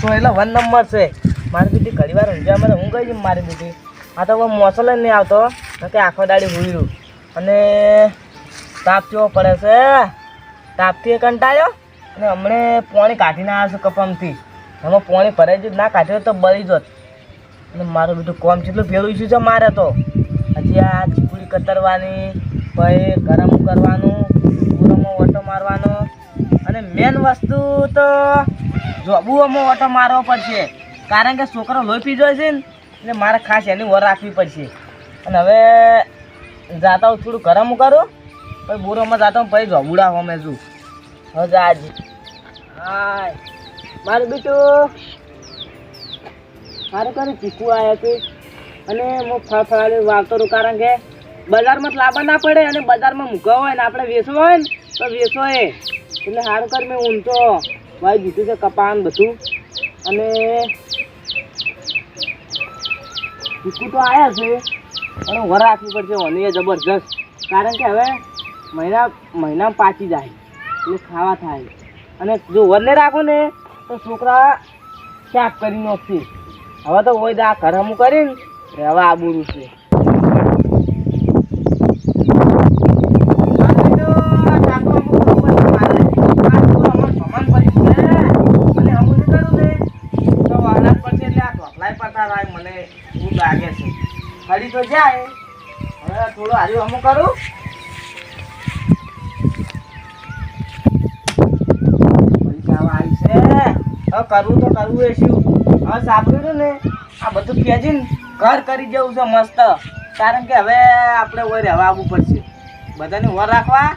સોયલા one number છે. મારી BT ઘણી વાર ઊંઝામાં મને હું ગઈ છું મારી બીટી આ તો કોઈ મોસલ જ નહીં આવતો. કે આખો દાડી હુઈરું અને તાપ કેવો પડે છે? તાપથી કંટાળ્યો? અને હમણે પાણી કાઢીને આવ્યા છું કપમથી. એમાં પાણી ભરાઈ જ ના કાઢ્યો તો બળી જોત અને મારું બધું કોમ કેટલું ભેળું ઇસ્યુ છે મારે તો. હજી આ ચીકુડી કતરવાની, પછી ગરમ કરવાનું ગરમો ઓટો મારવાનો. અને મેન વસ્તુ તો જોબુઓમાં ઓટો મારવો પડશે. કારણ કે છોકરો લોહી પી જાય છે ને, એટલે મારે ખાસ એની વર રાખવી પડશે. અને હવે જાતા હું થોડું ગરમ કરું, પછી બોરોમાં જાતા હું પછી જોબુડા હોમે છું હવે આજ. હાય. મારું બીટું. સારું ઘરે ચીકુ આવ્યા છે. અને હું ફળ ફળાડી વાવતો રહું કારણ કે બજારમાં લાવવા ના પડે અને બજારમાં મૂકવા હોય ને આપણે વેચવા હોય ને, તો વેચો એ. એટલે સારું કર, મેં ઊંચો વાવી દીધું છે, કપાન બધું. અને ચીકુ તો આવ્યા છે, પણ વર રાખવી પડશે વનીએ જબરજસ્ત. કારણ કે હવે મહિના મહિના પાચી જાય, એટલે ખાવા થાય. અને જો વરને રાખો ને, તો છોકરા ક્યાંક કરી નાખશે હવે તો હોય આ ઘર હમું કરીને રહેવા આબુરું છે મને ભૂખ લાગે છે ફરી તો જાય. હવે થોડું હાર્યું અમુક કરું. કરવું તો કરવું એ શું? હવે સાંભળ્યું ને આ બધું ખેંચીને ઘર કરી જવું છે મસ્ત. કારણ કે હવે આપણે ઓય રહેવા આવવું પડશે. બધાને વર રાખવા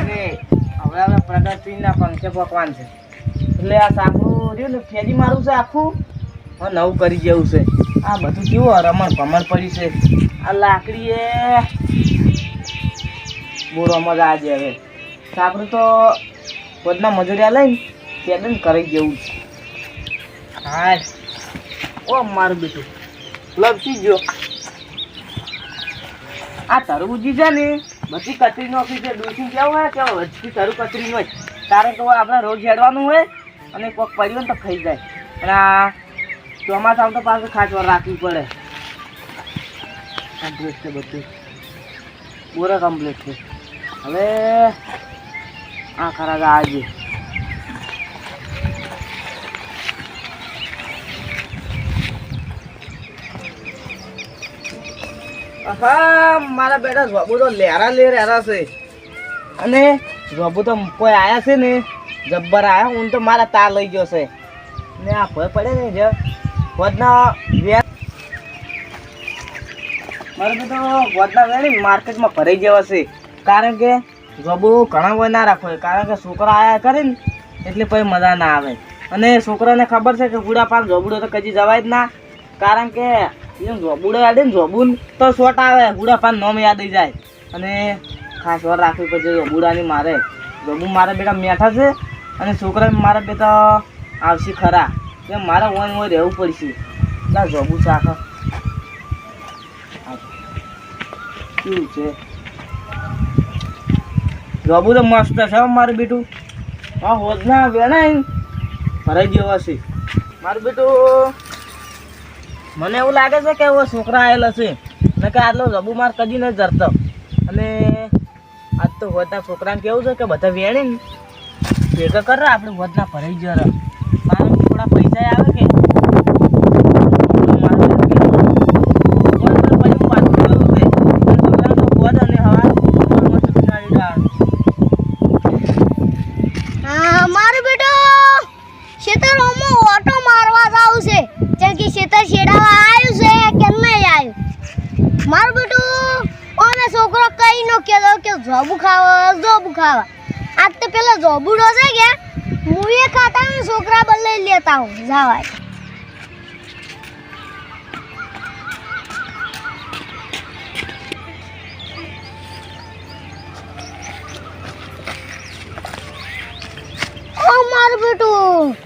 અને હવે હવે પ્રગતિના પંખે પકવાન છે. એટલે આ સાંકડું રહ્યું ને ફેજી મારું છે આખું. નવું કરી જેવું છે. આ બધું કેવું રમણ ભમણ પડ્યું છે. આ લાકડી એ બોરોમાં આ આજે હવે. સાંકડું તો પોતના મજૂરિયા લઈને પેદન કરી જેવું છે. હા ઓ મારું બેટું, લપસી ગયો. આ તરબૂજી છે ને, બધી કચરી નોખી છે, ડૂસી કેવું હોય કે વચ્ચે તરુ કચરી હોય. કારણ કે આપણે રોજ હેડવાનું હોય, અને કોક પડ્યું તો ખાઈ જાય. અને આ ચોમાસામાં તો પાછું ખાંચવા રાખવી પડે. કમ્પ્લીટ છે બધું. પૂરા કમ્પ્લીટ છે. હવે આ ખરા આજે હા મારા બેટા જબુ તો લેરા લે રહેરા છે. અને જબુ તો કોઈ આયા છે ને? જબ્બર આયા હું તો મારા તાર લઈ ગયો છે. ને આ ભય પડે ને જે. વધના વ્યા મારે તો વધના વેણી માર્કેટમાં ભરાઈ જવા છે કારણ કે જોબુ ઘણા વય ના રાખો કારણ કે છોકરા આયા કરે ને, એટલે પછી મજા ના આવે. અને છોકરાને ખબર છે કે ગુડા પાન જોબુડો તો કદી જવાય જ ના. કારણ કે એમ જોબુડો યાદ ને જોબુન તો શોટ આવે ગુડા પાન નોમ યાદ આવી જાય. અને ખાસ વાર રાખવી પડશે જોબુડાની મારે. જોબુ મારા બેટા મેઠા છે, અને છોકરા મારા બેટા આવશે ખરા. એમ મારા ઓન ઓય રહેવું પડશે. ના જોબુ છે આખા કેવું છે? જોબુ તો મસ્ત છે મારું બેટું. હા હોદના વેણાય ભરાઈ જેવા છે મારું બેટું, મને એવું લાગે છે કે એવો છોકરા આવેલો છે. ને કે આટલો જબુ માર કદી નથી જરતો. અને આજ તો હોતા છોકરાને કેવું છે કે બધા વેણી ને ભેગા કરે આપણે હોદના ભરાઈ જરા. મારે પૈસા આવે. કે મારે બેટો ઓમે છોકરો કઈ નો કહેતો કે જોબુ ખાવા જોબુ ખાવા. આજ તો પેલા જોબુડો છે કે? હું એ ખાતા હું છોકરા બદલે લેતા હું જવાય. મારું બેટું.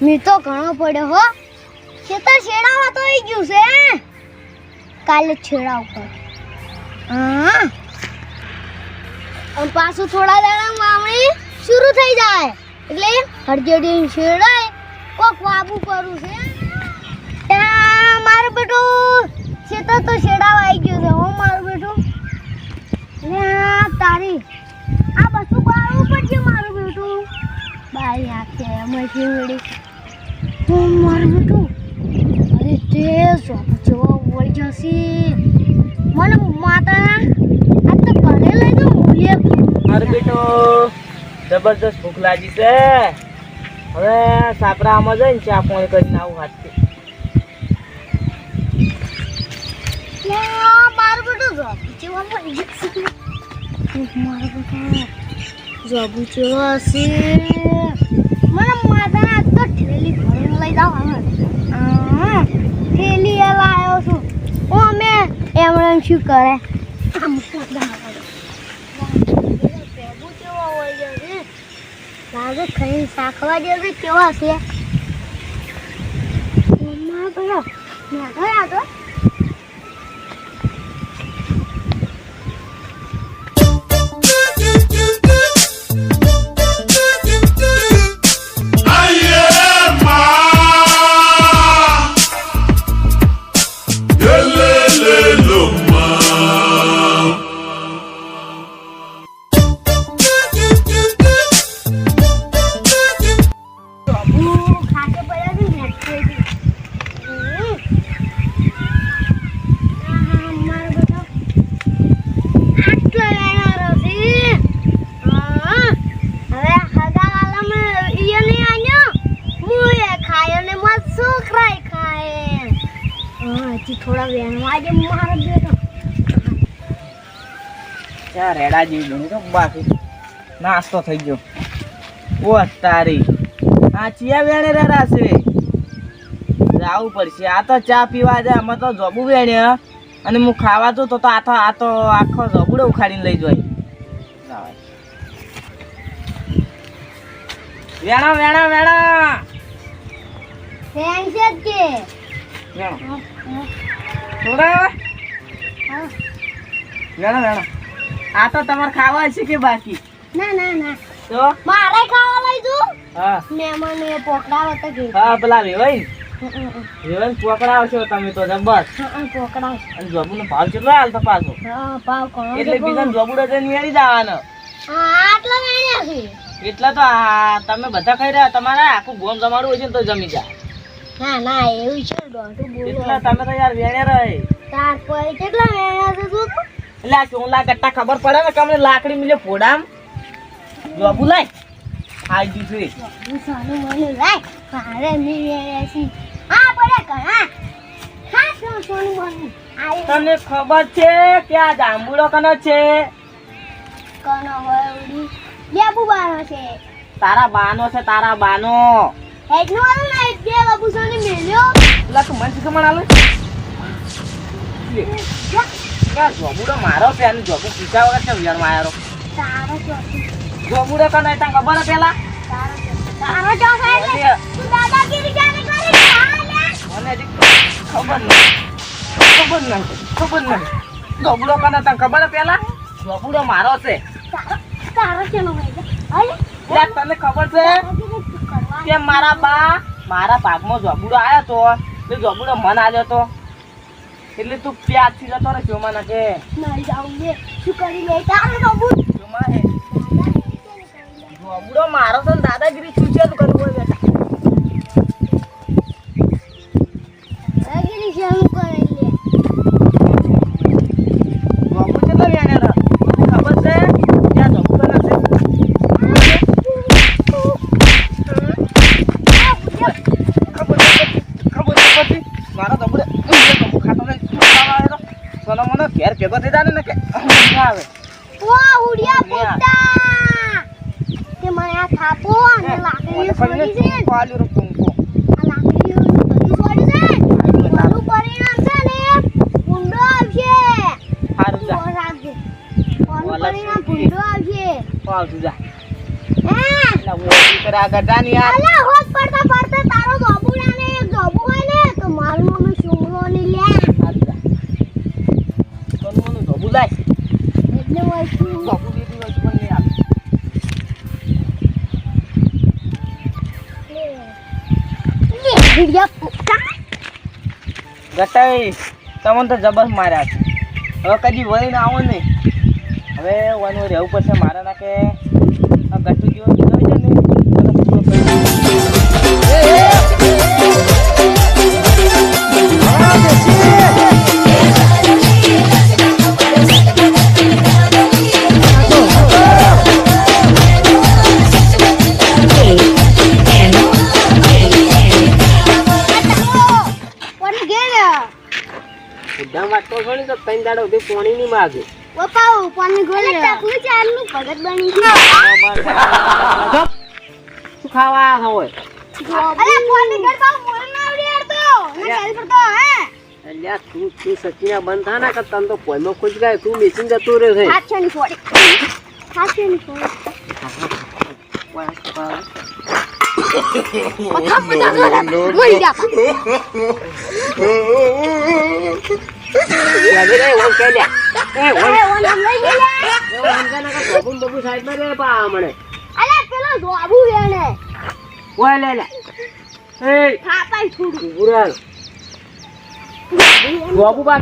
મી તો ઘણો પડ્યો, હો. ખેતર છેડાવા તો આવી ગયું છે કાલે છેડા ઉપર હા. પાછું થોડા દાડા વાવણી શરૂ થઈ જાય. એટલે હરજડી છેડાય કોક વાબુ કરું છે. મારું બેટું છેતર તો શેડાવા આવી ગયું છે, હો મારું બેટું. ને તારી, આ બધું બાળવું પડશે મારું બેટું. બારી આખે એમાંથી મળી હું મારું બેટું. અરે તે સોપ જેવો વળી જશે. મને માતા, આ તો ઘરે લઈ જાઉં મારું બેટો. જબરદસ્ત ભૂખ લાગી છે. હવે સાપરામાં જઈને ચા પોણી કરીને આવું હાથથી. મને માતા તો લઈ જાવ ઠેલી એ લાવ્યો છું. હું અમે એમણે એમ શું કરે? આમ હોય લાગે ખાઈને સાખવા જેવી કેવા છે? મમ્મા ગયો મેં ગયા તો ચા જેવી બની તો બાકી નાસ્તો થઈ ગયો. ઓ તારી. આ ચિયા વેણે રેરા છે. જાવું પડશે. આ તો ચા પીવા જાય. અમે તો જોબુ વેણ્યા અને હું ખાવા તો તો આ તો આ તો આખો જબુડો ઉખાડીને લઈ જાય. વેણા વેણા વેણા. જ કે. વેણો. થોડા. વેણા વેણો. આ તો તમારે ખાવા છે કે બાકી? ના ના ના. તો? મારે ખાવા લઈ જઉં હા. મહેમાન એ પોકડાવો તો કે હા પેલા હમ, હમ, હમ. વેવાઈ તમે તો જબર. પોકડાવ. અને જોબુનો ભાવ કેટલો હાલતો પાછો? હા, ભાવ કોણ એટલે બીજા. જોબુડો જઈને મેળી જવાનો. હા, આટલો વેણ્યા છે. એટલા તો આ તમે બધા ખાઈ રહ્યા તમારે આખું ગોમ જમાડું હોય છે તો જમી જાય ના ના એવું છે બોલો એટલે તમે તો યાર વેણે રહે. તાર પર કેટલા વેણ્યા છે તું તો? એટલે આ ચોલા કટ્ટા ખબર પડે ને કે લાકડી મિલે ફોડામ જોબુ લાય આઈ ગયું છે. હા, પડે ઘણા. ખાસ નો સોનું બનું. આ તને ખબર છે કે આ જાંબુડો કનો છે કનો ઉડી. લેબુ બાનો છે. તારા બાનો છે તારા બાનો એટલું આલું ને એક બે લબુસાને મેલ્યો. લખ મન કમણ આલું જા, કે મારો પેન જોબુ પીછા વગર છે વિયારમાં આયો તારો. જોબુડો તને ખબર હે પેલા? તારો એટલે એટલે તું દાદાગીરી ક્યારે કરી? મને ખબર નહીં. ખબર નહીં ખબર નહીં. જોબુડો કને તને ખબર હે પેલા? જોબુડો મારો છે. તારો તને ખબર છે. કે મારા બા? મારા ભાગમાં જોબુડો આવ્યો તો? તે જોબુડો મન આવ્યો તો? એટલે તું પ્યાજથી જતો રહે ચોમા ના કે નહીં જાઉં લે. શું કરી લે? તારો નબુ. ચોમા હે જોબુડો મારો તો દાદાગીરી શું છે તું કરવું હોય બેટા દાદાગીરી શેનું કરી લે? જોબુ કેટલા વેણે રહ તને ખબર છે ત્યાં જોબુડો નથી ખબર નથી ખબર નથી મારો જોબુડો જોબુ ખાતો નહીં તું ખાવા આવ્યો તો સોનો મને ઘેર ભેગો થઈ જાય ને કે આવે વાહ, ઉડિયા પોતા. તે મને આ થાપો અને લાકડી છોડી છે. પાલ્યો પંખો આ લાકડી બધી છોડી છે. મારું પરિણામ છે ને ભૂંડો આવશે. હારું જા રાખજે. મારું પરિણામ. ભૂંડો આવશે. પાવતું જા હે? એટલે ઓછી કરે ગઢા યાર અલા, પડતા પડતા તારો ધોબુડાને એક ધોબુ હોય ને તો મારું મમ્મી સુંગડો ની લે સારું જા સોનું મને ધોબુ લાય એટલે હોય છું. ધોબુ દીધી હોય તો પણ નહીં આવે લે. ભીડિયા પોપટા ગટાઈ, તમને તો જબરસ્ત માર્યા છે. હવે કદી વળીને આવો નહીં હવે વન રહેવું પડશે, મારા ના કે ગટુ બુઢા ઘણી તો ત્રણ દાડો સુધી પોણી નહીં માગે પપ્પા પાણી ગોલે ટકલું ચાલનું ભગત બની ગયું શું ખાવા હોય અરે પાણી બા મોર ના આવડી યાર તો ના ચાલ પડતો હે અલ્યા તું તું સચીના બંધ થા ના કે તને તો પોઈમાં ખુશ ગાય તું મેચીને જતો રે છે હાથ છે ની ફોડી હાથ છે ની ફોડી પથા પથા મોઈ જા બબુ બબુ સાઈડમાં રે પા હમણે અરે પેલો જોબુ એને ઓય લે લે એ થાપાઈ થોડું ગુરાલ બાબુ બા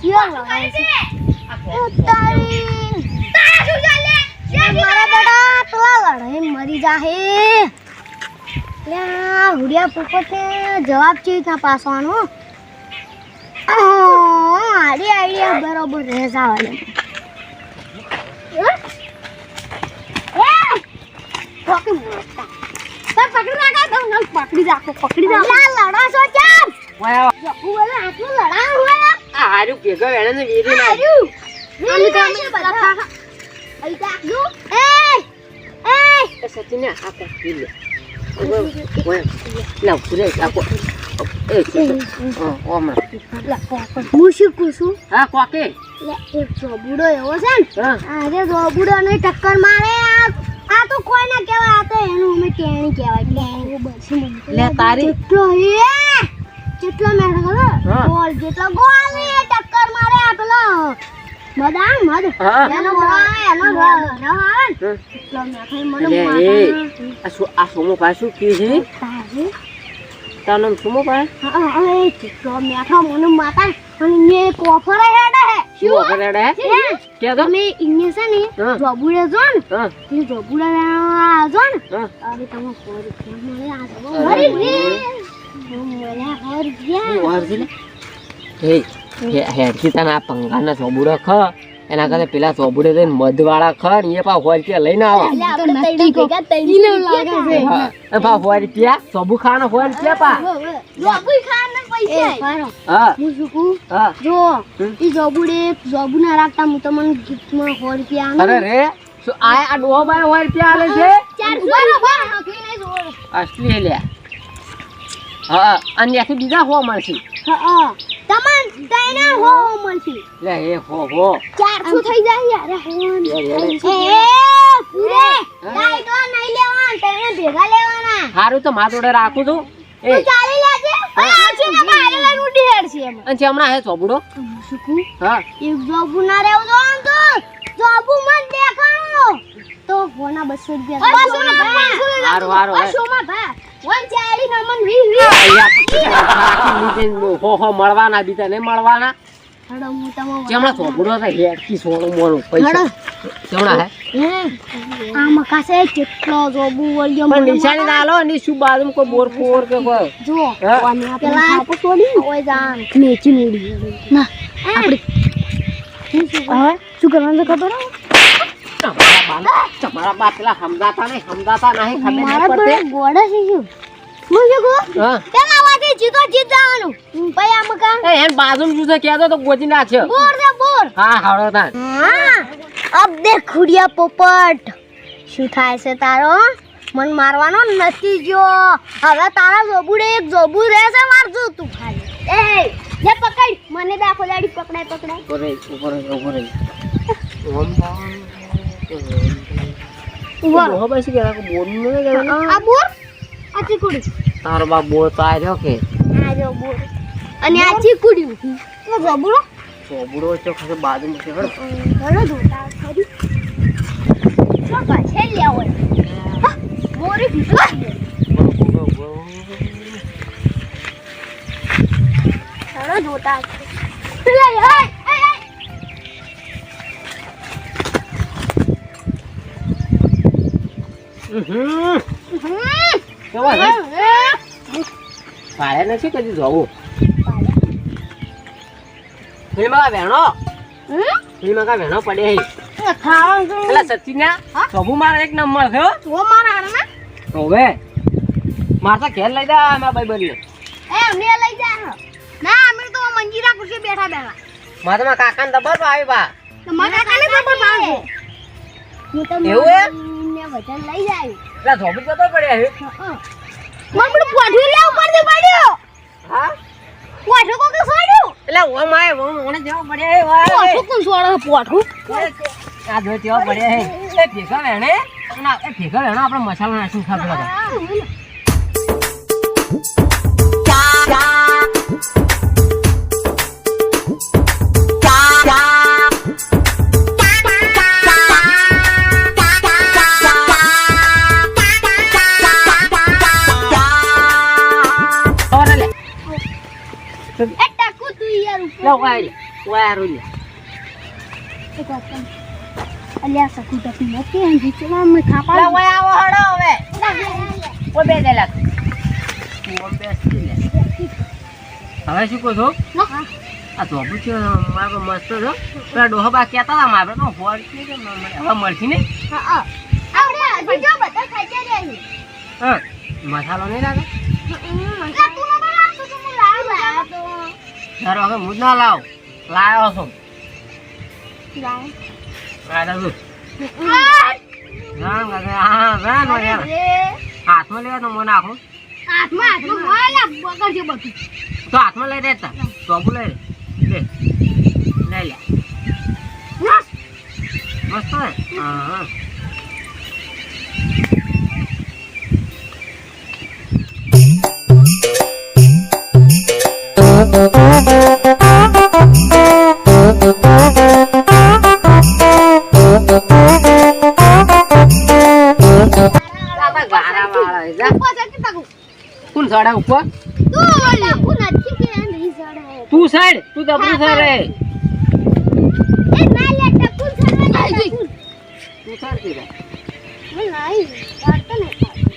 વેણવાના છો તો માર કેથી લા જાહે હુડિયા પોપટને જવાબ છે ત્યાં પાસવાનો આડી આઈડિયા બરોબર રહે જાવાને પકડી રાખો પકડી રાખો લડો છો ચાર ઓય જપુ બોલે આટલું લડાવ હોય હારું ભેગો વેણે ને વેરી ના આર્યું આની કામે બધા આઈ જા. એ એ સચિન ને આ કોકી લે લાવ પુરે આપો એ ઓમ. હું છું? હા કોકે. લે એક જોબુડો એવો છે ને? આજે જોબુડો ને ટક્કર મારે. આ આ તો કોઈ ના કહેવાય. આ તો એનું અમે ટેણી કહેવાય. ટેણી લે તારી. કેટલો કેટલો મેળ હવે બોલ જેટલો ગોળ ને એ ટક્કર મારે આ પેલો મદ એનો એનો રવ આવે ને. હા. કેટલો મેઠાઈ મને આ સો આ સોમો શું કી છે? તાનો સોમો પા હા એ કેટલો મેઠો મને માતા અને ને કોફર હેડે. હે શું કોફર હેડે? હે? કે તો? મે ઇન્ને છે ને. જોબુડે જો ને. તે જોબુડા આ જો ને. હા. તમે કોરી મળે આ મરી ગઈ મળે સો રૂપિયા વાર છે હે હે હેડકી તને આ પંગાના ખ. એના કરતા પેલા ખ ને એ પા હોય રૂપિયા લઈને આવો? એટલે આપણે તૈડી ભેગા તૈડી લાગે છે. હા, એ પા હોય રૂપિયા ચોબુ ખાવાનો હોય રૂપિયા પા? જોબુ ખાના પૈસા. હા. હું શું કહું? હા. જો હમ. ઈ જોબુડે જોબુ ના રાખતા હું તમને ગિફ્ટમાં સો રૂપિયા આલું. અરે રે શું આ આ ડોહો બાય હોય રૂપિયા આલે છે? ચારસો રૂપિયા નોખી નહીં જોડે. અસલી લ્યા? હા અને ત્યાંથી બીજા હો મળશે. હા, હા. તમાર તઈને હો હો મળશે. લે એ હો હો. ચારસો થઈ જાય યાર. હો યાર, યાર. એ પૂરે. લાઈટો નહીં લેવાના તઈને ભેગા લેવાના. સારું તો મારા જોડે રાખું છું. એ. તું ચાલી લેજે. ને લઈને ઉડી એમાં. અને હમણાં હે ચોબુડો શું હા. એક જોબુ ના રહેવું તો આમ તો. જોબુ મન દેખાણો. તો ફોના બસો રૂપિયા. બસો હારું, હારું, હે. માં ભા વન ચાલી ના મન વીસ વીસ રાખી લીધે હો હો મળવાના બીજા નહીં મળવાના. હડો હું તમારો જેમણા ચોબુડો તો હેડકી સોનું મોનું પૈસા. જેમણા હે. આ મકાસે કેટલો જોબુ વળ્યો પણ નિશાની ના ની શું બાજુ કોઈ બોર ફોર કે કોઈ. જો પેલા આપો છોડી ઓય જાન મેચી નીડી ના. આપણે શું કરવાનું ખબર હે? તમારા બા તમારા બા પેલા સમજાતા નહીં સમજાતા નહીં ખબર નહીં પડતી. પર છે શું? હું શું કહું? પેલા વાતે જીતો જીત જવાનું. પછી આ મકાન એ એન બાજુ શું કહેતો તો ગોચી નાખ્યો. બોર દે બોર. હા હાડો તાન હા. અબ દેખ ખુડિયા પોપટ. શું થાય છે તારો? મન મારવાનો નથી જો હવે તારા જોબુડે એક જોબુ રહેશે મારજો તું ખાલી. એ લે પકડ. મને દાખો દાડી પકડાય પકડાય. ઉપર રહી, ઉપર ઉપર રહો. ડોહો બેસી કે બોરનું નહીં આ બોર? આ ચીકુડી. તારો બા બોર તો આર્યો કે? આ જેવો બોર. અને આ ચીકુડ્યું તો જબુડો સોબુડો છે ખાસ બાજુમાં છે હળ ઘણો જોતા ખરી શું પાછે લ્યા હોય હા, બોરે ભીગો જોતા છે લે હે પાડે નથી કદી જવું? ફિલ્મમાં વેણો? હમ કા વેણો પડે પેલા સચિના સબુ મારા એક નંબર થયો તો મારા હાડના હવે મારે તો ઘેર લઈ જા મારા ભાઈ બની એ અમને લઈ જા ના અમે તો મંજીરા ખુરશી બેઠા બેઠા મારે કાકાને દબર આવી બા તમારા કાકાને પાડે હું એવું હે? વજન લઈ જાય. પેલા ધોબી જતો પડ્યા હે મમ્મી પોઠ્યું લે ઉપરથી પડ્યો. હા? પોઠું કોકે છોડ્યું? એટલે ઓ માય ઓ મને જેવો પડ્યા હે વાય પોઠું કોણ છોડે પોઠું આ જો જેવો પડ્યા હે એ ભેગા વેણે ના એ ભેગા વેણો આપણે મસાલો નાખીને ખાધો તું વાત કહું. અલ્યા સકુ ટકી નથી અંજી ચલા મે ખાપા લે આવો હડો હવે ઓ બે દે લાગ તું આમ લે હવે શું કહો છો? આ ધોબું છે મારો મસ્ત છો. પેલા ડોહબા કહેતા હતા મારે તો હોળ છે કે હવે મળશે ને હા આપણે હજી જો બધા ખાઈ રહ્યા હા મસાલો નહીં લાગે? તું તો લાવ તો ધારો હવે હું જ ના લાવ લાવ્યો છું હાથમાં લેવા તો મને બધું. તો હાથમાં લઈ દેતા. ટોપું લઈ લે. લે. લઈ લે. મસ્ત. હા હા. તું દબરું છે રે એ ના લે ટકુ સડે ના ટકુ તું સાઈડથી રે. હું નહીં કાઢતો ને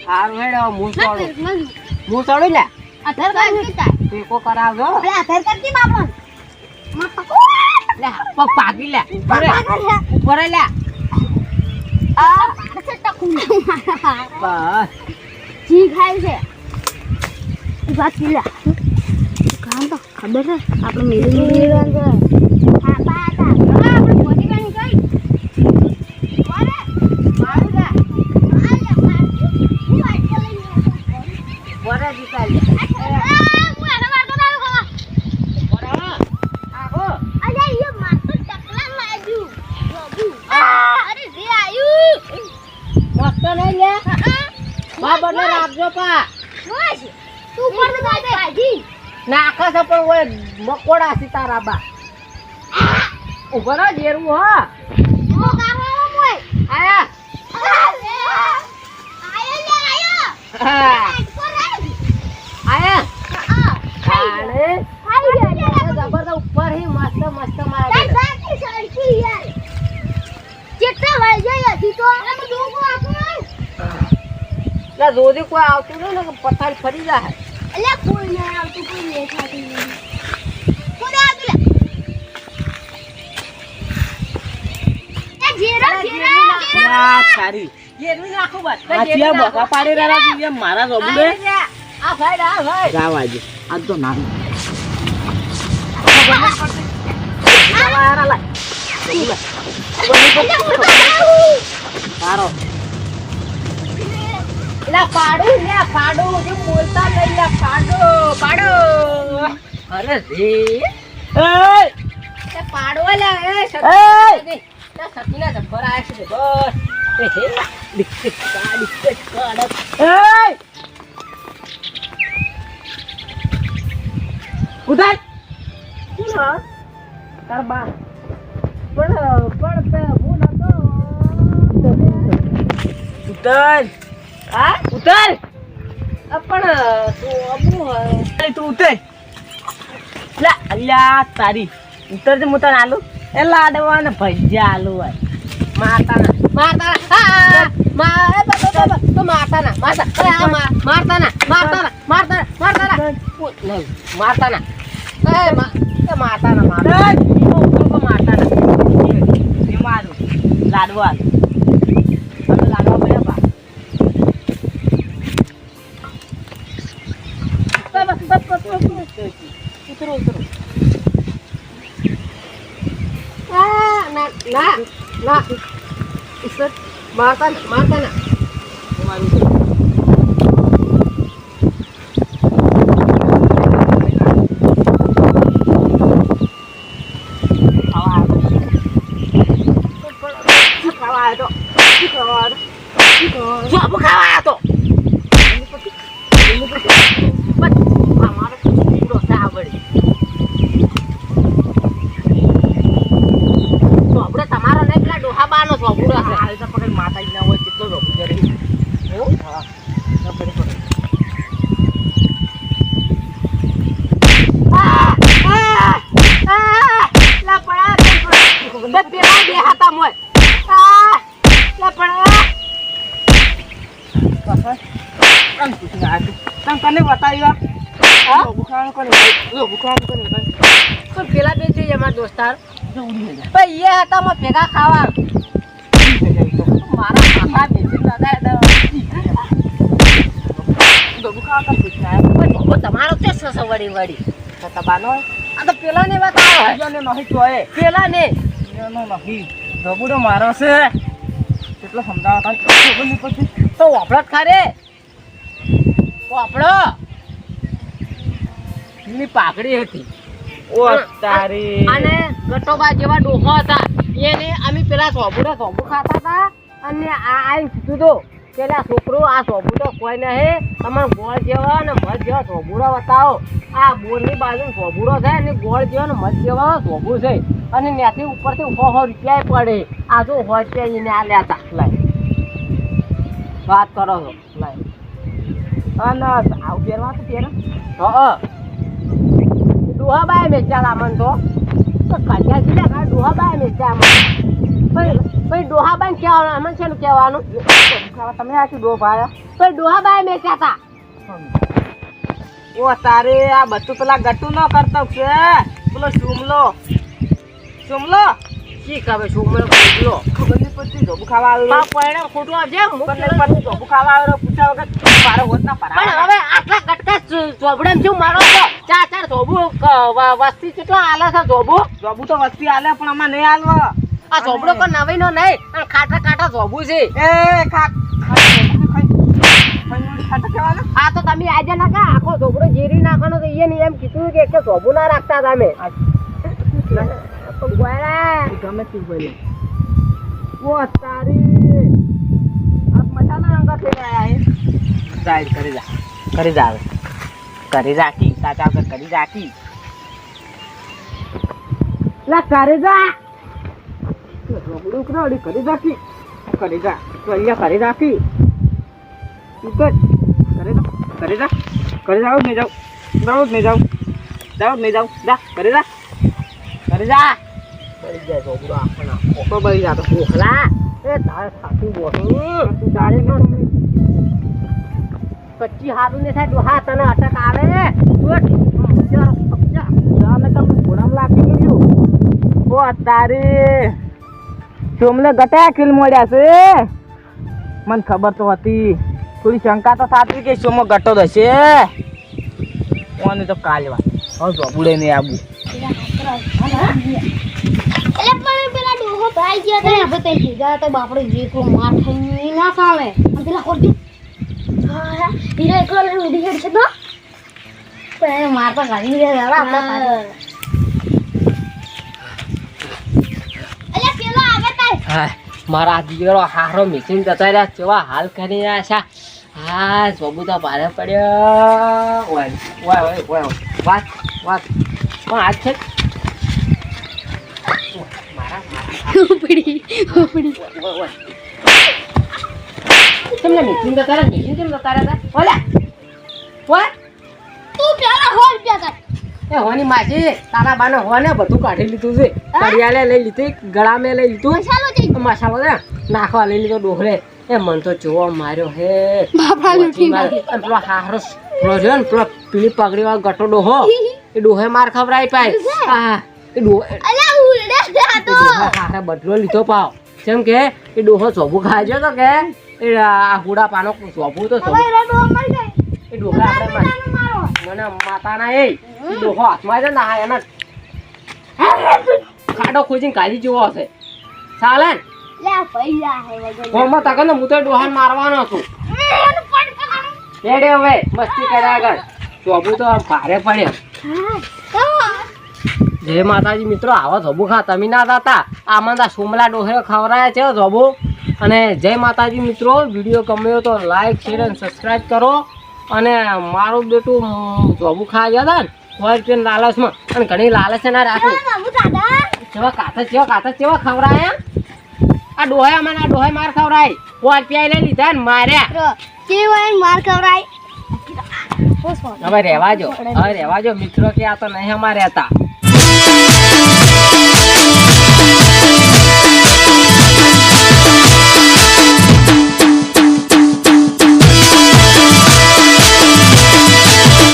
હારું હેડ હવે હું સાડું નહીં હું સાડું લે? આધાર કાર્ડ. કેતા ટેકો કરાવજો. અરે આધાર કાર્ડ કી બાપણમાં ટકુ લે પગ પાકી લે. ઉપર ઉપર લે. આ છે ટકુ બસ. જી ખાય છે. વાત કી લે. કામ તો ખબર છે? આપણે મેળવી મેરી રંગ હા બા હતા હા આપણે મોટી ગાણી ગઈ મારે મારું જા આલે મારું હું વાત કરી ઉપર રે જીતા લે હું એનો વાતો ના ખાવા ઉપર આવો. આવો. અરે યો માતો ટકલા લાગ્યું બાબુ અરે રે આયુ મસ્ત નહીં લે બા બદલે રાખજો પા બસ તું ઉપર તો જાય ભાજી નાખે છે પણ ઓય મકોડા સીતારા બા ઉપર જ જેરું હા. ઓ મોય આયા. આયો. આયો જબરદસ્ત ઉપર હી મસ્ત મસ્ત મારે કેટલા વાઈ જાય હતી તો અરે હું દોગો આપું એટલે રોજી કોઈ આવતું નહીં ને કે ફરી જાય એટલે કોઈ નહીં મારા રબુડે લા પાડું લે પાડું જે બોલતા નહીં લે પાડો પાડો. અરે રે. તે પાડો લે એ એય! સતીના જબ્બર આવે છે બસ. એ હે ડિક્ટેટ કા ડિક્ટેટ કા એય! ઉધાર! તાર બા. પણ પણ હું નતો. ઉતર હા ઉતાર. પણ તું ઉતર. લા અલ્યા તારી. ઉતર જે હું તને આલુ. એ લાડવા ને ભજીયા આલુ હોય. મારતાના. મારતાના. હા મા એ બસ બસ બસ તો મારતાના. મારતાના. મારતાના. મારતાના. મારતાના. મારતાના. મારતાના મારતાના. લાડવા. ઉતરો ઉતરો આ ના ના ના ઈશ્વર મારતાના મારતાના મારું ખાવા આવ્યો ખાવા આવ્યો તો ખાવા આવ્યો જોબ ખાવા આયો તો બસ અમારો પૂરો સાવડી સોબડો તમારો નહીં પેલા ડોહાબાનો સોબડો છે હાલ તો પકડ માતાજી ના હોય કેટલો રોબુ કરે એવું? હા ના પકડ પકડ આ! આ! આ! લા પડા, લા પડા. બે પેલા બે હાથા મોય. આ! લા પડા. કને બતાવ્યા પણ પેલા બે છે અમારા દોસ્તાર નહીં એ હતા માં ભેગા ખાવા. મારા માથા બેસી દાદા તમારો તે વળી. વળી તમારો? આ તો પેલા ને બીજાને નહીં. પેલા ને નહીં. રોબુડો મારો છે. કેટલો સમજાવતા ખબર નહીં પડતી. તો વાપડો જ ખારે. વાપડો ની પાકડી હતી. ઓ તારી. અને ગટોબા જેવા ડોહો હતા. એને અમે પેલા સોબુડા સોબુ ખાતા હતા. અને આ આઈ કીધું તો પેલા છોકરો આ સોબુડો કોઈ નહીં. તમારે ગોળ જેવા અને મધ જેવા સોબુડો બતાવો. આ બોરની બાજુ સોબુડો છે અને ગોળ જેવા ને મધ જેવા સોબુ છે. અને ત્યાંથી ઉપરથી સો સો રૂપિયા પડે. આ જો હોય છે એને આ લ્યા લાય વાત કરો છો. અને પહેરવા તો પહેરે. હા મેચાલા મન તો. તો કન્યા જિલ્લા કા ડોહાબાઈ મેચા મન પછી ડોહાબાઈ કહેવાનું અમને છે કહેવાનું? તમે આખી ડો પાયા પછી ડોહાબાઈ મેચ્યા તા. ઓ તારે આ બધું પેલા ગટુ નો કરતો છે પેલો સુમલો સુમલો શી ખબર સુમલો ખબર પડતી ધોબુ ખાવા આવ્યો. પરિણામ ખોટું આવજે હું ખબર ધોબુ ખાવા આવ્યો પૂછ્યા વગર મારો હોત ના પણ હવે આટલા ગટકા ચોબડે શું મારો છો? ચાર ચાર ધોબુ વસ્તી કેટલો આલે છે ધોબુ ધોબુ તો વસ્તી આલે પણ આમાં નહીં આલવા. આ ધોબડો પણ નવી નો નહીં અને ખાટા ખાટા ધોબુ છે. એ ખા આ તો તમે આજે નાખા આખો ધોબડો જેરી નાખવાનો તો એને એમ કીધું કે એક ના રાખતા તમે. ગમે તે બોલે ઓ તારી. આ મજાના અંગા ગયા હે. સાઈડ કરી જા. કરી જા કરી રાખી. સાચા વગર કરી રાખી. લા કરી જા. રબડું કરાવડી કરી રાખી. કરી જા. તો અહીંયા કરી રાખી. ઉપર કરી. જા. કરી જા કરી જાવ નહીં જાવ જાવ નહીં જાવ જાવ નહીં જાવ જા કરી જા. કરી જા. બળી જાય છોકરો આપણને ઓકો બળી જાય તો ઓખલા એ તારે સાચું બોલું તું તારે કચ્ચી હારું ને થાય ડોહા તને અટક આવે જાને તમને ઘોડામાં લાગી ગયું ઓ તારી ચોમલે ગટા કિલ મળ્યા છે મને ખબર તો હતી. થોડી શંકા તો થતી કે સોમો ઘટો હશે ઓને તો કાલવા. હવે નહીં આવું પેલા ભાઈ ગયા હતા આપણે ત્યાં ભેગા હતા બાપડે જેટલો માર ખાઈ ના ચાલે અને પેલા ખોટી. હીરો એકલો લઈને ઉડી ગયો છે તો. પણ માર તો આપણે પેલો આવે હા મારા દીકરો હારો મિસીન જતા રહ્યા કેવા હાલ કરી રહ્યા છે. હા સોબુ તો ભારે પડ્યો. ઓય ઓય ઓય ઓય વાત વાત. પણ આજ છે મારા મારા ઉપડી ઉપડી. તમને meeting તો રહ્યા? meeting કેમ રહ્યા હતા? ઓલા. ઓય. તું પેલા હોલ પ્યા કર એ હોની માસી તારા બાને હોને બધું કાઢી લીધું છે કડિયાલે લઈ લીધી ગળામે લઈ લીધું મસાલો થઈ મસાલો છે નાખવા લઈ લીધો ડોહરે એ મન તો જોવા માર્યો હે બાપા લૂટી મારે. અને પેલો હારસ છે ને પેલો પીળી પગડી વાળો ગટો ડોહો એ ડોહે માર ખવડાવી પાય આ એ તો ડોહા હારે બદલો લીધો પાવ. જેમ કે એ ડોહો ચોબુ ખાજો તો કે એ હુડા પાનો તો જાય. એ ડોહા આપણે માર- તાનું મારો. મને માતાના એ એ ડોહો હાથમાં છે ને આ એના ખાડો ખોજીને કાઢી જેવો હશે. ચાલે ને? પૈસા હે હું તો ડોહાને મારવાનો છું રેડે હવે મસ્તી કર્યા આગળ ચોબુ તો ભારે પડ્યો. હા. જય માતાજી મિત્રો આવા ધોબુ ખા. તમે ના દાતા આમાં તા સોમલા ડોહે ખવડાયા છે ધોબુ અને જય માતાજી મિત્રો વીડિયો ગમ્યો તો લાઈક શેર અને સબસ્ક્રાઈબ કરો. અને મારું બેટું ધોબુ ખા ગયા હતા ને કોઈ ટ્રેન લાલચમાં અને ઘણી લાલચ ના રાખે જેવા કાથા જેવા કાથા જેવા ખવડાયા આ ડોહે અમારે આ ડોહે માર ખવડાય. કોઈ પ્યાય લઈ લીધા ને માર્યા. કેવાય માર ખવરાય હવે રહેવા જો હવે રહેવા જો મિત્રો કે આ તો નહીં અમારે હતા.